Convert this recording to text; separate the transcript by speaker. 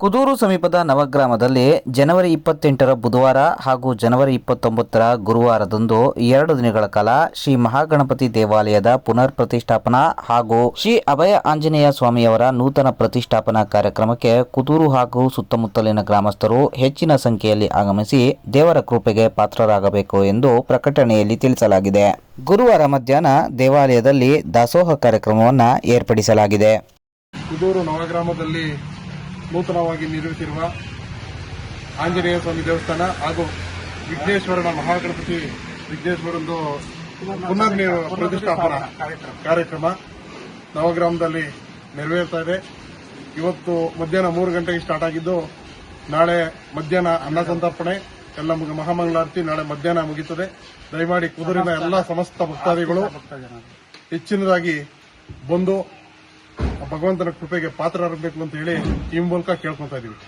Speaker 1: ಕುದೂರು ಸಮೀಪದ ನವಗ್ರಾಮದಲ್ಲಿ ಜನವರಿ ಇಪ್ಪತ್ತೆಂಟರ ಬುಧವಾರ ಹಾಗೂ ಜನವರಿ ಇಪ್ಪತ್ತೊಂಬತ್ತರ ಗುರುವಾರದಂದು ಎರಡು ದಿನಗಳ ಕಾಲ ಶ್ರೀ ಮಹಾಗಣಪತಿ ದೇವಾಲಯದ ಪುನರ್ ಪ್ರತಿಷ್ಠಾಪನಾ ಹಾಗೂ ಶ್ರೀ ಅಭಯ ಆಂಜನೇಯ ಸ್ವಾಮಿಯವರ ನೂತನ ಪ್ರತಿಷ್ಠಾಪನಾ ಕಾರ್ಯಕ್ರಮಕ್ಕೆ ಕುದೂರು ಹಾಗೂ ಸುತ್ತಮುತ್ತಲಿನ ಗ್ರಾಮಸ್ಥರು ಹೆಚ್ಚಿನ ಸಂಖ್ಯೆಯಲ್ಲಿ ಆಗಮಿಸಿ ದೇವರ ಕೃಪೆಗೆ ಪಾತ್ರರಾಗಬೇಕು ಎಂದು ಪ್ರಕಟಣೆಯಲ್ಲಿ ತಿಳಿಸಲಾಗಿದೆ. ಗುರುವಾರ ಮಧ್ಯಾಹ್ನ ದೇವಾಲಯದಲ್ಲಿ ದಾಸೋಹ ಕಾರ್ಯಕ್ರಮವನ್ನು ಏರ್ಪಡಿಸಲಾಗಿದೆ.
Speaker 2: ಕುದೂರು ನವಗ್ರಾಮದಲ್ಲಿ ನೂತನವಾಗಿ ನಿರ್ಮಿಸಿರುವ ಆಂಜನೇಯ ಸ್ವಾಮಿ ದೇವಸ್ಥಾನ ಹಾಗೂ ವಿಘ್ನೇಶ್ವರನ ಮಹಾಗಣಪತಿ ವಿಘ್ನೇಶ್ವರಂದು ಪುನರ್ ನಿರ್- ಪ್ರತಿಷ್ಠಾಪನಾ ಕಾರ್ಯಕ್ರಮ. ನವಗ್ರಾಮದಲ್ಲಿ ನೆರವೇರ್ತಾ ಇದೆ. ಇವತ್ತು ಮಧ್ಯಾಹ್ನ ಮೂರು ಗಂಟೆಗೆ ಸ್ಟಾರ್ಟ್ ಆಗಿದ್ದು ನಾಳೆ ಮಧ್ಯಾಹ್ನ ಅನ್ನ ಸಂತರ್ಪಣೆ ಎಲ್ಲ ಮುಗಿ- ಮಹಾಮಂಗಳಾರತಿ ನಾಳೆ ಮಧ್ಯಾಹ್ನ ಮುಗಿಯುತ್ತದೆ. ದಯಮಾಡಿ ಕುದುರಿನ ಎಲ್ಲ ಸಮಸ್ತ ಭಕ್ತಾದಿಗಳು ಹೆಚ್ಚಿನದಾಗಿ ಬಂದು ಭಗವಂತನ ಕೃಪೆಗೆ ಪಾತ್ರರಾಗಬೇಕು ಅಂತ ಹೇಳಿ ಈ ಮೂಲಕ ಕೇಳ್ಕೊಂತಾ ಇದೀವಿ.